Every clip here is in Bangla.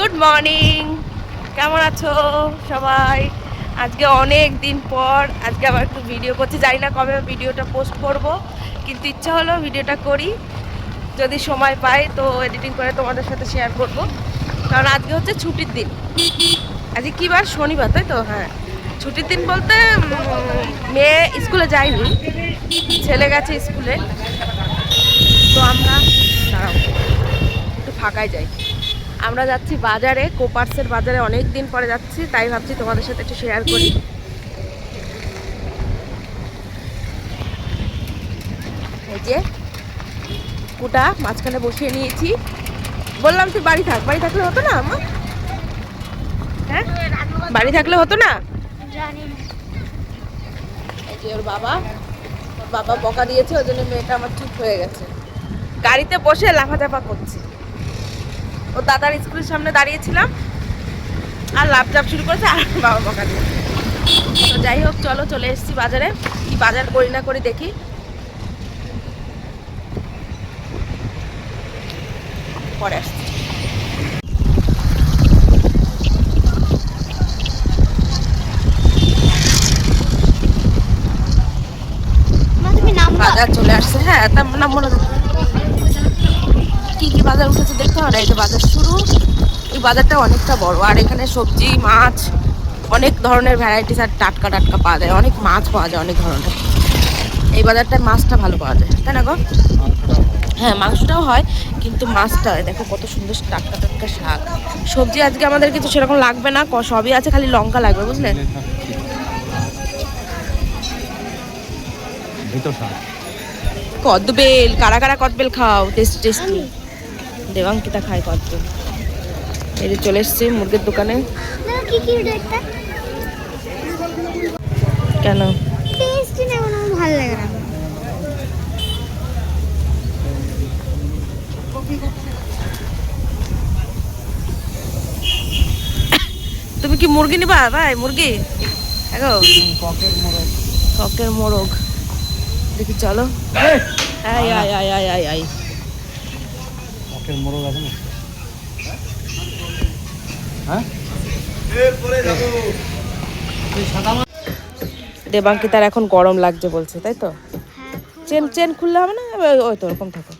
গুড মর্নিং কেমন আছো সবাই? আজকে অনেক দিন পর আজকে আবার একটু ভিডিও করছি। জানি না কবে ভিডিওটা পোস্ট করব, কিন্তু ইচ্ছা হলো ভিডিওটা করি। যদি সময় পাই তো এডিটিং করে তোমাদের সাথে শেয়ার করব। কারণ আজকে হচ্ছে ছুটির দিন। আজকে কি বার? শনিবার, তাই তো? হ্যাঁ। ছুটির দিন বলতে মেয়ে স্কুলে যায়নি। ছেলে গেছে স্কুলে। তো আমরা একটু ফাঁকায় যাই। আমরা যাচ্ছি বাজারে কোপার্সের বাজারে অনেক দিন পরে যাচ্ছি তাই ভাবছি তোমাদের সাথে একটু শেয়ার করি। এই যে কুটা মাঝখানে বসিয়ে নিয়েছি। বললাম তুই বাড়ি থাক বাড়ি থাকলে হতো না আমা হ্যাঁ? বাড়ি থাকলে হতো না? এই যে ওর বাবা বাবা বকা দিয়েছে ওই জন্য মেয়েটা আমার চুপ হয়ে গেছে। গাড়িতে বসে লাফাচাপা করছে। ও দাদার স্কুলের সামনে দাঁড়িয়েছিলাম। আর লাফচাপ শুরু করেছে আর বাবা বকা দিয়েছে তো যাই হোক চলো চলে এসেছি বাজারে। কি বাজার করি না করি দেখি। পরে আসছি। মা তুমি নাম বাজার চলে আসছে। হ্যাঁ তার নাম মনে। কি কি বাজার উঠেছে দেখতে হবে না এই যে বাজার শুরু। এই বাজারটা অনেকটা বড় আর এখানে সবজি মাছ অনেক ধরনের ভ্যারাইটিস আর টাটকা টাটকা পাওয়া যায়। অনেক মাছ পাওয়া যায় অনেক ধরনের। এই বাজারটায় মাছটা ভালো পাওয়া যায় তাই না গো? হ্যাঁ মাংসটাও হয় কিন্তু মাছটা দেখো কত সুন্দর টাটকা টাটকা শাক। সবজি আজকে আমাদের কিন্তু সেরকম লাগবে না সবই আছে খালি লঙ্কা লাগবে বুঝলেন কদবেল কারা কারা কদবেল খাও? Tasty tasty. দেবাঙ্কিতা খায় কত এই যে চলে এসছি মুরগির দোকানে। কেন? ভালো লাগে না। তুমি কি মুরগি নিবা? ভাই মুরগি? হ্যাঁ ককের মোরগ। দেখি চলো। আই আয় আয় আয় আই আই মকের মোরগ আছে না? হ্যাঁ? দেবাঙ্কিতার এখন গরম লাগছে বলছে তাই তো? হ্যাঁ চেন চেন খুললে হবে না? ওই- তো ওরকম থাকে।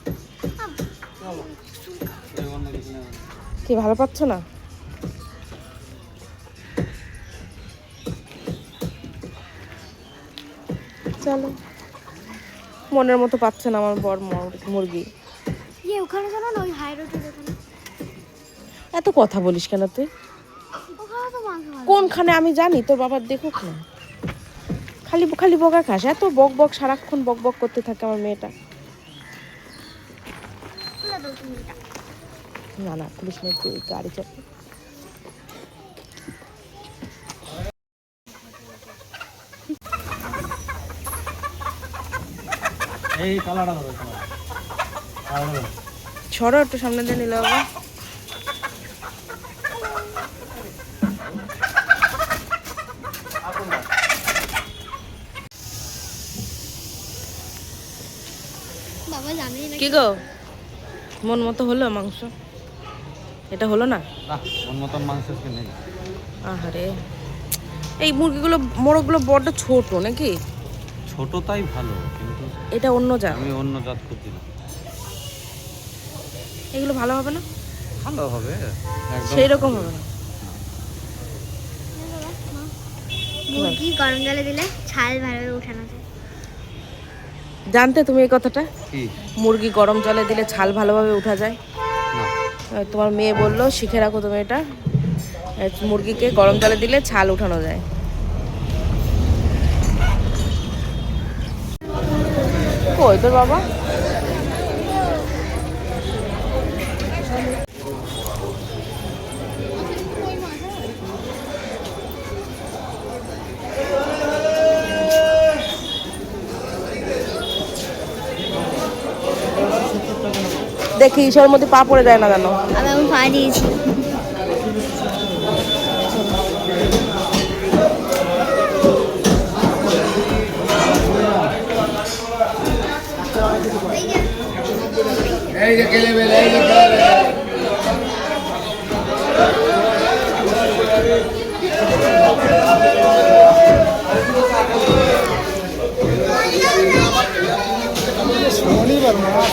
কি ভালো পাচ্ছ না? চলো। মনের মতো পাচ্ছে না আমার বর মুর- মুরগি। ইয়ে ওখানে জানো না ওই হাই রোডের ওখানে। এত কথা বলিস কেন তুই? ওখানে তো মাংস ভালো কোনখানে আমি জানি তোর বাবার দেখুক না। খালি খালি বকা খাস এত বক বক সারাক্ষণ বক বক করতে থাকে আমার মেয়েটা। না না পুলিশ তুই গাড়ি চাপ। এই ধরো। ছড়ো একটু সামনে দিয়ে নিলে বাবা বাবা জানি না কি গো? মন মতো হলো মাংস? এটা হলো না? না মন মতন মাংস নেই। আহারে। এই মুরগিগুলো মোরগগুলো বড্ড ছোট নাকি? ছোট তাই ভালো কিন্তু এটা অন্য জাত। আমি অন্য জাত করছি না। এগুলো ভালো হবে না? ভালো হবে সেই রকম হবে না। মুরগি গরম জলে দিলে ছাল ভালোভাবে উঠানো যায়? জানতে তুমি এই কথাটা? মুরগি গরম জলে দিলে ছাল ভালোভাবে উঠা যায়? তোমার মেয়ে বলল শিখে রাখো তুমি এটা। মুরগিকে গরম জলে দিলে ছাল উঠানো যায়। কই তোর বাবা? দেখি ঈশ্বর মধ্যে পা পড়ে যায় না কেন আমি এখন পা দিয়েছি। এই যে কেলে বেলে এই যে কেলে বেলে। শনিবার মাস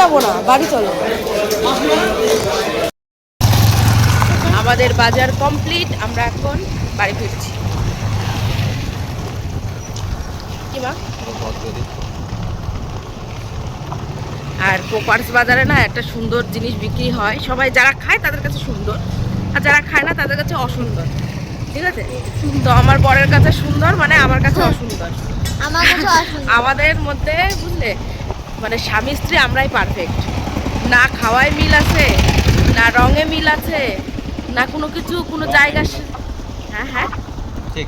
যাব না বাড়ি চলো। আমাদের বাজার কমপ্লিট আমরা এখন বাড়ি ফিরছি। কি মা? আর কোপার্স বাজারে না একটা সুন্দর জিনিস বিক্রি হয়। সবাই যারা খায় তাদের কাছে সুন্দর। আর যারা খায় না তাদের কাছে অসুন্দর। ঠিক আছে? তো আমার বরের কাছে সুন্দর মানে আমার কাছে অসুন্দর। কাছে আসুন আমাদের মধ্যে বুঝলে? মানে স্বামী স্ত্রী আমরাই পারফেক্ট না খাওয়ায় মিল আছে না রঙে মিল আছে না কোনো কিছু কোনো জায়গা হ্যাঁ হ্যাঁ। ঠিক।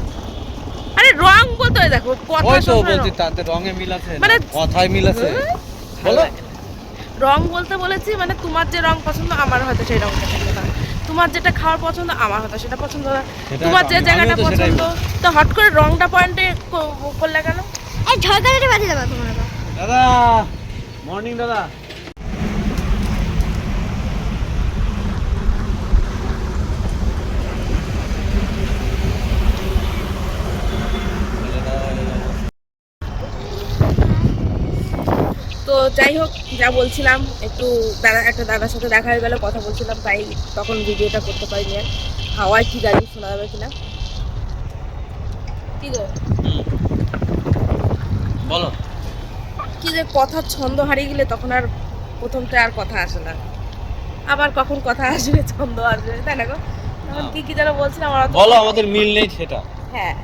আরে রং বলতে হয় দেখো কথা তো বলছি তাতে রঙে মিল আছে মানে কথায় মিল আছে? ভালো বলো। রং বলতে বলেছি মানে তোমার যে রং পছন্দ আমার হয়তো সেই রংটা পছন্দ না। তোমার যেটা খাওয়ার পছন্দ আমার হয়তো সেটা পছন্দ না। তোমার যে জায়গাটা পছন্দ তো হট করে রংটা পয়েন্টে করলে কেন? এই ঝড়কাটাটা বাঁচিয়ে দেবো তোমার দাদা! মর্নিং দাদা। তো যাই হোক যা বলছিলাম একটু দাদা একটা দাদার সাথে দেখা হয়ে গেল কথা বলছিলাম তাই তখন ভিডিওটা করতে পারিনি আর। হাওয়ায় কি গাড়ি শোনা যাবে কিনা? কি গো? বলো। কি যে কথার ছন্দ হারিয়ে গেলে তখন আর প্রথম প্রথমটা আর কথা আসে না। আবার কখন কথা আসবে ছন্দ আসবে তাই না গো? তখন কি কি যেন বলছিলাম বলো আমাদের মিল নেই সেটা। হ্যাঁ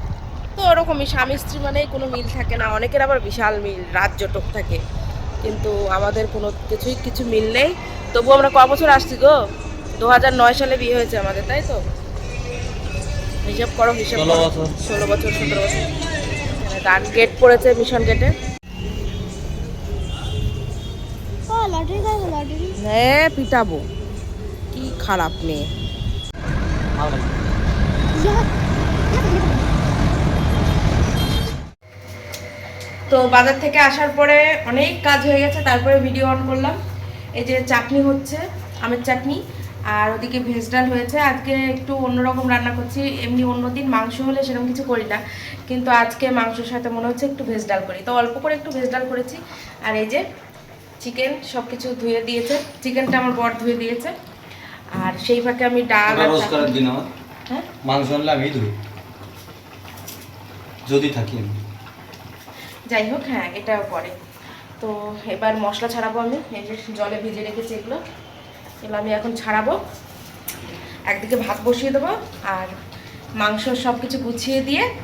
তো ওরকমই স্বামী স্ত্রী মানেই কোনো মিল থাকে না অনেকের আবার বিশাল মিল রাত জটক থাকে। কিন্তু আমাদের কোনো কিছুই কিছু মিল নেই। তবু আমরা ক বছর আসছি গো? দু হাজার নয় সালে বিয়ে হয়েছে আমাদের তাই তো? হিসাব করো হিসাব ষোলো। বছর। ষোলো বছর সতেরো বছর। গান গেট পড়েছে মিশন গেটে। হ্যাঁ পিটাবো। কি খারাপ মেয়ে। তো বাজার থেকে আসার পরে অনেক কাজ হয়ে গেছে তারপরে ভিডিও অন করলাম। এই যে চাটনি হচ্ছে আমের চাটনি আর ওদিকে ভেজ ডাল হয়েছে। আজকে একটু অন্যরকম রান্না করছি। এমনি অন্যদিন মাংস হলে সেরকম কিছু করি না। কিন্তু আজকে মাংসের সাথে মনে হচ্ছে একটু ভেজ ডাল করি। তো অল্প করে একটু ভেজ ডাল করেছি। আর এই যে চিকেন সব কিছু ধুয়ে দিয়েছে। চিকেনটা আমার বর ধুয়ে দিয়েছে। আর সেই ফাঁকে আমি ডাল আর রোজকারের চাটনি- দিন হ্যাঁ? মাংস আনলে আমি ধুই। যদি থাকি আমি। যাই হোক হ্যাঁ এটাও পরে। তো এবার মশলা ছাড়াবো আমি। এই যে জলে ভিজে রেখেছি এগুলো। এগুলো আমি এখন ছাড়াবো। একদিকে ভাত বসিয়ে দেবো আর মাংস সব কিছু গুছিয়ে দিয়ে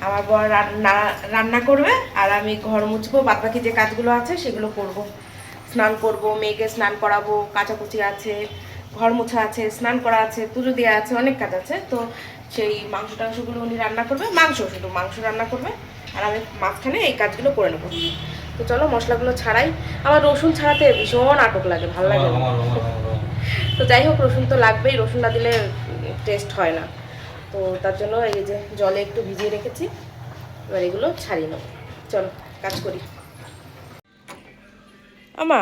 আমার বর রান্না রান্না করবে। আর আমি ঘর মুছবো। বাদ বাকি যে কাজগুলো আছে সেগুলো করব। স্নান করব মেয়েকে স্নান করাবো কাচাকুচি আছে ঘর মোছা আছে স্নান করা আছে পুজো দেওয়া আছে অনেক কাজ আছে। তো সেই মাংস টাংসগুলো উনি রান্না করবে মাংস শুধু মাংস রান্না করবে আর আমি মাঝখানে এই কাজগুলো করে নেব। তো চলো মশলাগুলো ছাড়াই। আমার রসুন ছাড়াতে ভীষণ আটক লাগে ভালো লাগে তো যাই হোক রসুন তো লাগবেই রসুন না দিলে টেস্ট হয় না। তো তার জন্য এই যে জলে একটু ভিজিয়ে রেখেছি এবার এগুলো ছাড়িয়ে নেব। চলো কাজ করি। আমা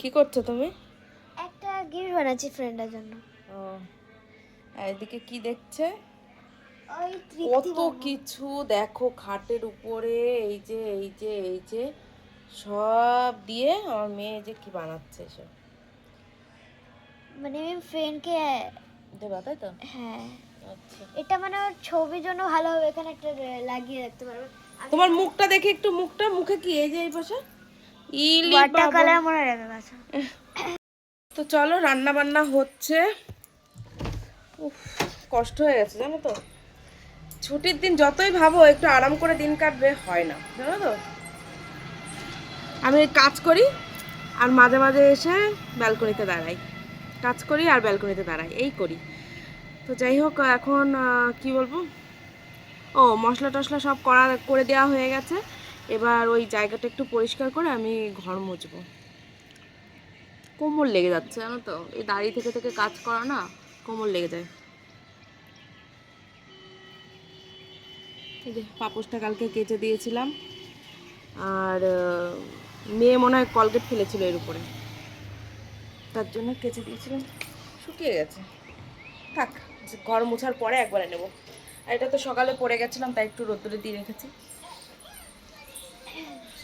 কি করছ তুমি? একটা গিফট বানাচ্ছি ফ্রেন্ডের জন্য। ও এদিকে কি দেখছে? ওই কত কিছু দেখো খাটের উপরে এই যে এই যে এই যে সব দিয়ে আমার মেয়ে যে কি বানাচ্ছে সব মানে আমি ফ্রেন্ডকে দেবা তাই তো? হ্যাঁ। আচ্ছা। এটা মানে ওর ছবির জন্য ভালো হবে এখানে একটা লাগিয়ে রাখতে পারবে। তোমার মুখটা দেখে একটু মুখটা মুখে কি এই যে এই পাশে? তো চলো রান্না বান্না হচ্ছে। উফ, কষ্ট হয়ে গেছে জানো তো? ছুটির দিন যতই ভাবো একটু আরাম করে দিন কাটবে হয় না জানো তো? আমি কাজ করি আর মাঝে মাঝে এসে ব্যালকনিতে দাঁড়াই। কাজ করি আর ব্যালকনিতে দাঁড়াই এই করি। তো যাই হোক এখন কি বলব? ও মশলা টশলা সব করা করে দেওয়া হয়ে গেছে। এবার ওই জায়গাটা একটু পরিষ্কার করে আমি ঘর মুছবো। কোমর লেগে যাচ্ছে, জানো তো? এই দাঁড়িয়ে থেকে থেকে কাজ করা না, কোমর লেগে যায়। এই যে পাপোশটা কালকে কেচে দিয়েছিলাম, আর মেয়ে মনে হয় কলগেট ফেলেছিল এর উপরে। তার জন্য কেচে দিয়েছিলাম। শুকিয়ে গেছে। থাক, ঘর মোছার পরে একবারে নেব। আর এটা তো সকালে পড়ে গেছিলাম, তাই একটু রোদ্দুরে দিয়ে রেখেছি।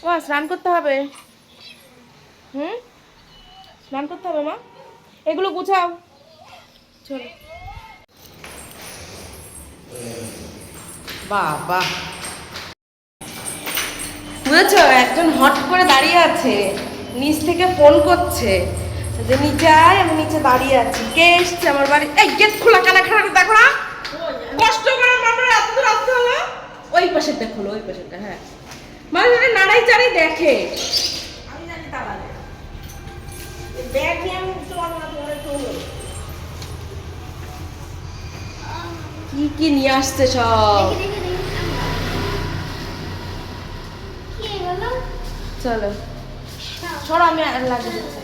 মা স্নান করতে হবে। হুম? স্নান করতে হবে, মা? এগুলো গুছাও। চলো। বাবা। বুঝেছ একজন হট করে দাঁড়িয়ে আছে, নিচ থেকে ফোন করছে। যে নিচে আয়, আমি নিচে দাঁড়িয়ে আছি। কে এসছে আমার বাড়ি? এই, গেট খোলা, কানা খানা দেখো না। কষ্ট করে আমরা এত দূর আসতে হলো। ওই পাশেরটা খোলো, ওই পাশেরটা হ্যাঁ। মানে ওটা নাড়াই চাড়াই দেখে। আমি জানি তাড়ালে ব্যাগ নিয়ে আমি তোমার কি কি নিয়ে আসছে সব। চলো। সরো আমি লাগিয়ে দিচ্ছি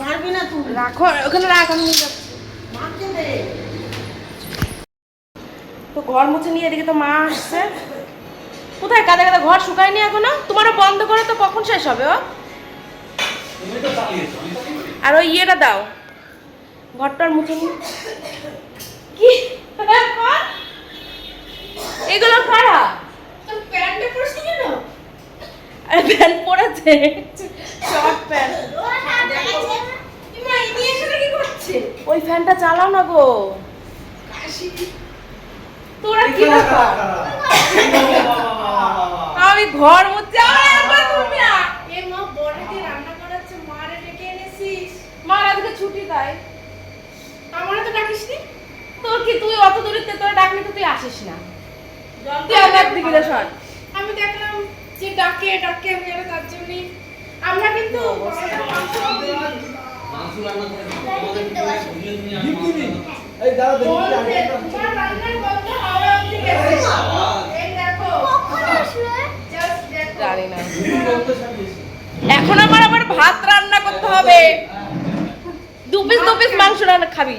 পারবি না তুমি? রাখো ওখানে রাখ আমি নিয়ে যাচ্ছি। তো ঘর মুছে নিয়ে এদিকে তো মা আসছে। কোথায় কাদা কাদা ঘর শুকায়নি এখনও? তোমারও বন্ধ করে তো কখন শেষ হবে ও? আর ওই ইয়েটা দাও। ঘরটার মুখে কি? হ্যাঁ, এগুলো কেন? আরে প্যান্ট পরেছে। Short pant. ওই ফ্যানটা চালাও না গো। তোরা কি আমি ঘর মধ্যে আমার একবার না এ মা বড়কে রান্না করাচ্ছে মারে ডেকে এনেছিস। মার আজকে ছুটি তাই আমারে তো ডাকিস নি তোর কি তুই অত দূরে তোর ডাকলে তো তুই আসিস না। তুই আমার দিকে যা সর আমি দেখলাম যে ডাকে ডাকে আমি আর তার জন্যই আমরা কিন্তু মাংস রান্না করে আমাদের তুমি রান্না- এই দাঁড়া দেখি। বলতে জানি না এখন আমার আবার ভাত রান্না করতে হবে। দু পিস দু পিস মাংস রান্না খাবি।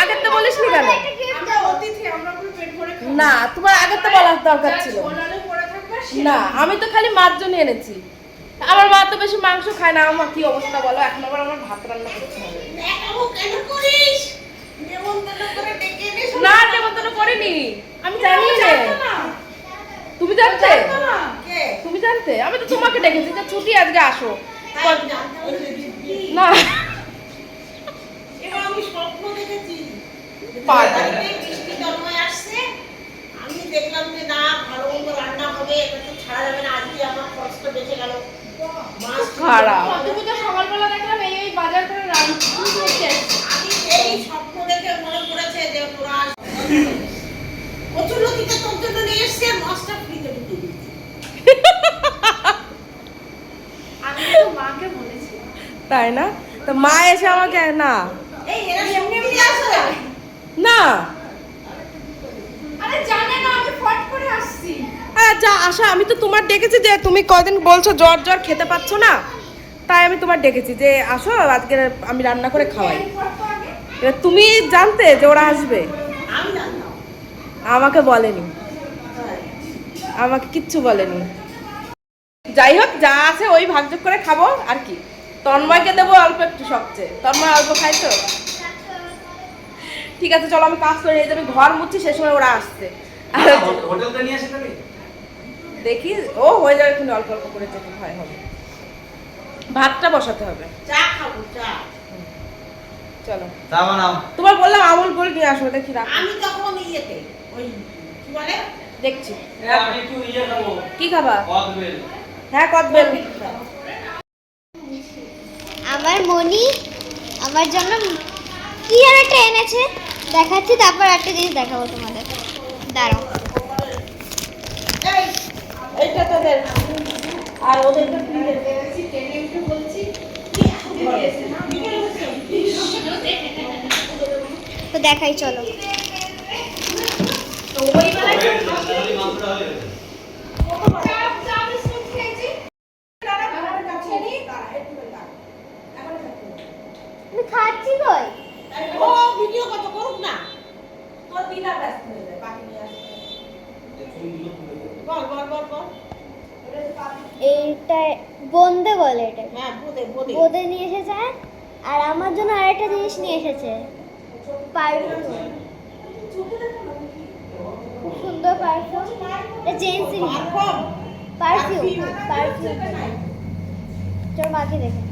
আগের তো কেন? পেট ভরে খাব না, তোমার আগে তো বলার দরকার ছিল। না, আমি তো খালি মাছ জন্য এনেছি। আমার মা তো বেশি মাংস খায় না, আমার কি অবস্থা বলো? এখন আবার আমার ভাত রান্না করতে হবে। না নেমন্তন্ন করিনি। আমি জানি না। তুমি জানতে? তুমি জানতে আমি তো তোমাকে ডেকেছি যে ছুটি আজকে আসো। না। আমি স্বপ্ন দেখেছি। আসছে। দেখলাম যে না ভালো মন্দ রান্না হবে এটা তো ছাড়া যাবে না। আজকে আমার কষ্ট বেঁচে গেল। মাছ খারাপ। তুমি তো সকালবেলা দেখলাম এই এই বাজার করে রান্না করতে আমি এই স্বপ্ন দেখে মনে পড়েছে যে তোরা কচুর লতিতে তোর জন্য নিয়ে এসছে মাছটা ফ্রিতে ঢুকে দিচ্ছে আমি তো মাকে বলেছি তাই না? তো মা এসে আমাকে না। এই এরা সঙ্গে মিলে আসো? না। আরে জানে না আমি ফট করে আসছি। আরে যা আসা আমি তো তোমার ডেকেছি যে তুমি কদিন বলছো জ্বর জ্বর খেতে পাচ্ছ না? তাই আমি তোমার ডেকেছি যে আসো আজকে আমি রান্না করে খাওয়াই। এবার তুমি জানতে যে ওরা আসবে। আমাকে বলেনি। আমাকে কিচ্ছু বলেনি। যাই হোক যা আছে ওই ভাগযোগ করে খাব আর কি। তন্ময়কে দেবো অল্প একটু সবচেয়ে। তন্ময় অল্প খাই তো? ঠিক আছে চলো আমি কাজ করে নিয়ে যাবি। ঘর মুচ্ছি সে সময় ওরা আসছে। তাহলে? দেখি ও হয়ে যাবে কিন্তু অল্প অল্প করে যেতে হয় হবে। ভাতটা বসাতে হবে। চা খাব চা। চলো। তোমার বললাম আমুল গোল নিয়ে আসো দেখি রাখ? আমি তখন ইয়েতে ওই কি বলে? দেখছি। ইয়ে খাব। কি খাবা? হ্যাঁ কদবেল। আমার মনি আমার জন্য কি আর একটা এনেছে? দেখাচ্ছি তারপর একটা জিনিস দেখাবো তোমাদের। দাঁড়াও। এই এইটা তোদের আর ওদের তো দেখাই চলো। খাচ্ছি কই? ও ভিডিও কত করুক না। তোর বিনা ব্যস্ত হয়ে যায় বাকি নিয়ে আসতে। বল বল বল বল। এইটা বন্দে বলে এটা। হ্যাঁ বোদে বোদে। বোঁদে নিয়ে এসেছে আর? আমার জন্য আরেকটা জিনিস নিয়ে এসেছে। পারফিউম সুন্দর পারফিউম পারফর্ম পারফিউম পারফিউম তোর মাকে দেখে।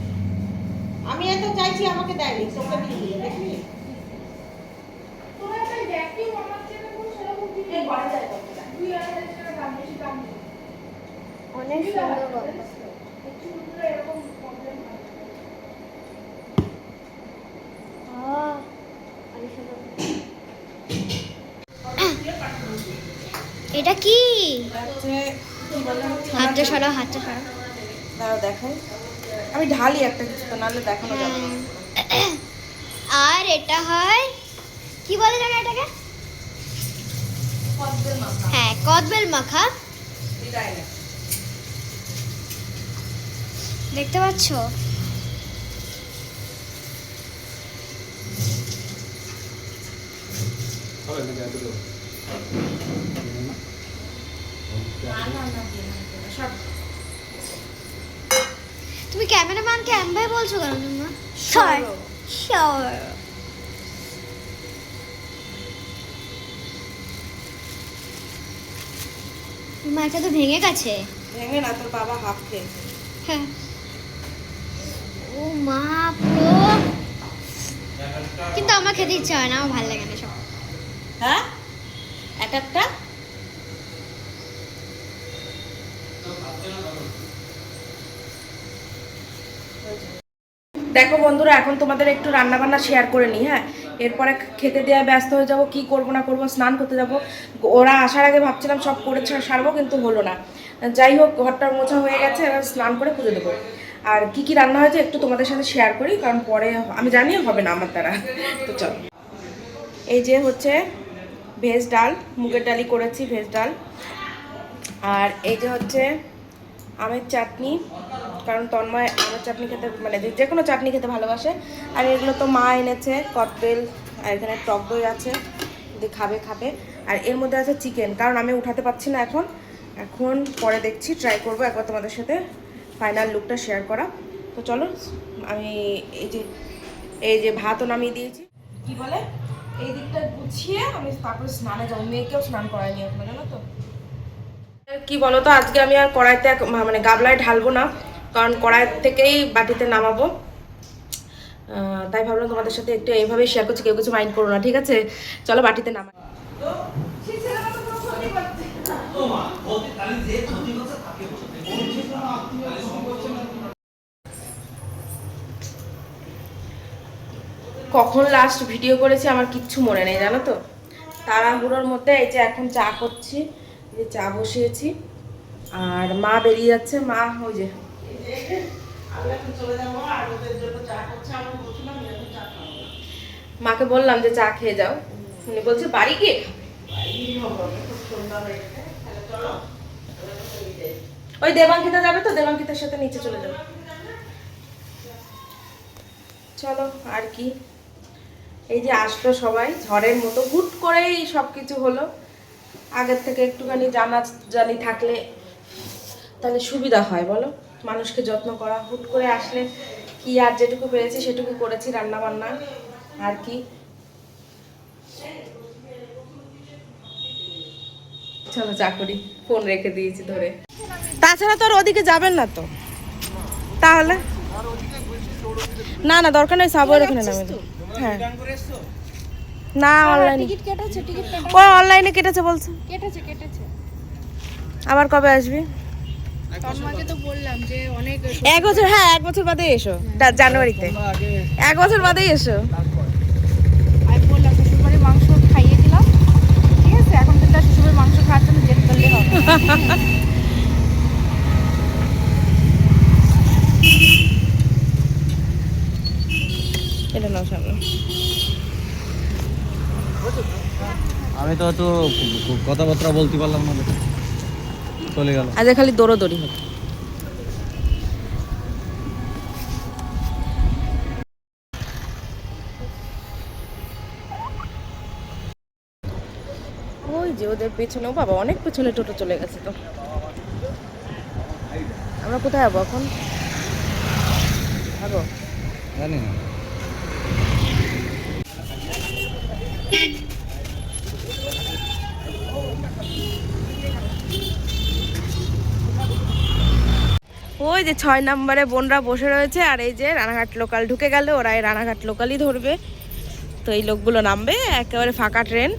আমি এত চাইছি আমাকে দেয়নি তোকে দিয়ে সুন্দর অনেক সুন্দর। এটা কি? হাতটা সরাও হাতটা সরাও। দাঁড়াও দেখাই আমি ঢালি একটা কিছু তো নাহলে দেখানো যাবে হ্যাঁ। আর এটা হয় কি বলে জানো এটাকে? হ্যাঁ কদবেল মাখা। দেখতে পাচ্ছ? তুমি ক্যামেরাম্যানকে এমভাবে বলছো কেন তোমরা সর সর মাটা তো ভেঙে গেছে। ভেঙে না তোর বাবা হাফ খেয়েছে। হ্যাঁ। ও মা পুরো। কিন্তু আমার খেতে ইচ্ছা হয় না আমার ভালো লাগে না সব। হ্যাঁ? এক একটা। দেখো বন্ধুরা, এখন তোমাদের একটু রান্না বান্না শেয়ার করে নিই হ্যাঁ? এরপরে খেতে দেওয়া ব্যস্ত হয়ে যাব, কি করব না করব, স্নান করতে যাব। ওরা আসার আগে ভাবছিলাম সব করে সারবো, কিন্তু হলো না। যাই হোক ঘরটার মোছা হয়ে গেছে, এবার স্নান করে পুজো দেবো। আর কি কি রান্না হয়েছে একটু তোমাদের সাথে শেয়ার করি, কারণ পরে আমি জানি হবে না আমার দ্বারা। তো চলো। এই যে হচ্ছে ভেজ ডাল মুগের ডালি করেছি ভেজ ডাল। আর এই যে হচ্ছে আমের চাটনি কারণ তন্ময় আমের চাটনি খেতে মানে যে- যে কোনো চাটনি খেতে ভালোবাসে। আর এগুলো তো মা এনেছে ককটেল আর এখানে টক দই আছে যদি খাবে খাবে। আর এর মধ্যে আছে চিকেন কারণ আমি উঠাতে পারছি না এখন। এখন পরে দেখছি ট্রাই করব একবার তোমাদের সাথে ফাইনাল লুকটা শেয়ার করা। তো চলো আমি এই যে এই যে ভাতও নামিয়ে দিয়েছি। কি বলে? এই দিকটা গুছিয়ে আমি তারপরে স্নানে যাব। মেয়েকেও স্নান করাইনি এখন জানো তো? কি বলো তো আজকে আমি আর কড়াইতে এক- মানে গাবলায় ঢালবো না কারণ কড়াই থেকেই বাটিতে নামাবো। তাই ভাবলাম তোমাদের সাথে একটু এইভাবেই শেয়ার করছি কেউ কিছু মাইন্ড করো না ঠিক আছে? চলো বাটিতে নামাই। কখন লাস্ট ভিডিও করেছি আমার কিচ্ছু মনে নেই, জানো তো? তাড়াহুড়োর মধ্যে এই যে এখন চা করছি যে চা বসিয়েছি। আর মা বেরিয়ে যাচ্ছে, মা ওই যে। মাকে বললাম যে চা খেয়ে যাও। উনি বলছে, বাড়ি গিয়ে। ওই দেবাঙ্কিতা যাবে তো? দেবাঙ্কিতার সাথে নিচে চলে যাবে। চলো, আর কি? এই যে আসলো সবাই, ঝড়ের মতো হুট করেই সব কিছু হলো। আগের থেকে একটুখানি জানা জানি থাকলে তাহলে সুবিধা হয়, বলো? মানুষকে যত্ন করা, হুট করে আসলে কি আর যেটুকু পেরেছি সেটুকু করেছি রান্না বান্না আর কি? চলো চা করি, ফোন রেখে দিয়েছি ধরে। তাছাড়া তো আর ওদিকে যাবেন না তো? তাহলে? না না, দরকার নেই সাবওয়ের ওখানে নামে। হ্যাঁ। না অনলাইনে টিকিট কেটেছে টিকিট ও অনলাইনে কেটেছে বলছে। কেটেছে কেটেছে। আবার কবে আসবি? তন্ময়কে তো বললাম যে অনেক এক বছর হ্যাঁ এক বছর বাদেই এসো জানুয়ারিতে। এক বছর বাদেই এসো আমি বললাম শ্বশুরবাড়ির মাংস খাইয়ে দিলাম ঠিক আছে এখন কিন্তু আর শ্বশুরবাড়ির মাংস খাওয়ার জন্য যেতে পারলে হবে না। এটা নাও সামনে আমি তো হয়তো কথাবার্তা বলতে পারলাম না। চলে গেল। আজ খালি দৌড়োদৌড়ি হবে। ওই যে ওদের পেছনেও বাবা অনেক পেছনে টোটো চলে গেছে তো। আমরা কোথায় যাব এখন? যাব জানি না। ওই যে ছয় নম্বরে বোনরা বসে রয়েছে, আর এই যে রানাঘাট লোকাল ঢুকে গেল, ওরা এই রানাঘাট লোকালই ধরবে। তো এই লোকগুলো নামবে, একেবারে ফাঁকা ট্রেন।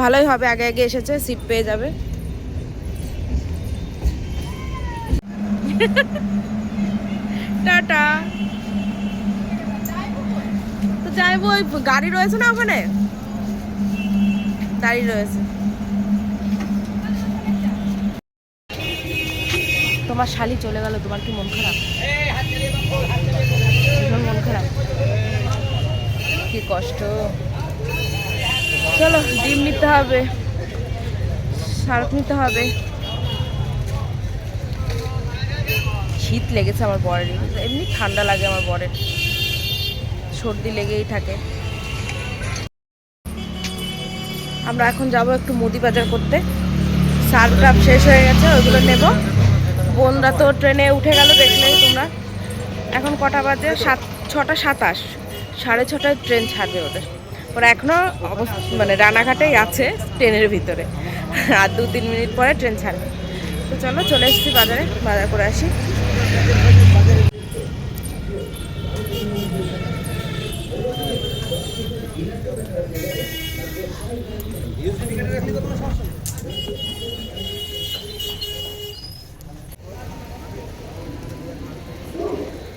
ভালোই হবে, আগে আগে এসেছে, সিট পেয়ে যাবে। টাটা। তো যাইবো, ওই গাড়ি রয়েছে না ওখানে? গাড়ি রয়েছে। তোমার শালি চলে গেল, তোমার কি মন খারাপ? মন খারাপ। কি কষ্ট। চলো, ডিম নিতে হবে। সার্ফ নিতে হবে। শীত লেগেছে আমার বরের। এমনি ঠান্ডা লাগে আমার বরের। সর্দি লেগেই থাকে। আমরা এখন যাব একটু মুদি বাজার করতে। সার্ফ টাপ শেষ হয়ে গেছে, ওইগুলো নেব। বোনরা তো ট্রেনে উঠে গেল, দেখলেই তোমরা। এখন কটা বাজে? সাত, ছটা সাতাশ। সাড়ে ছটায় ট্রেন ছাড়বে ওদের। ওরা এখনও মানে রানাঘাটেই আছে ট্রেনের ভিতরে। আর দু, তিন মিনিট পরে ট্রেন ছাড়বে। তো চলো, চলে এসেছি বাজারে, বাজার করে আসি।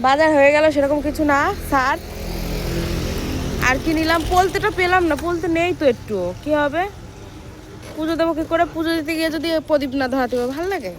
বাজার হয়ে গেল, সেরকম কিছু না সার আর কি নিলাম? পোলতেটা পেলাম না পোলতে নেই তো একটু কি হবে? পুজো দেবো কি করে? পুজো দিতে গিয়ে যদি প্রদীপ না ধরাতে হবে ভালো লাগে?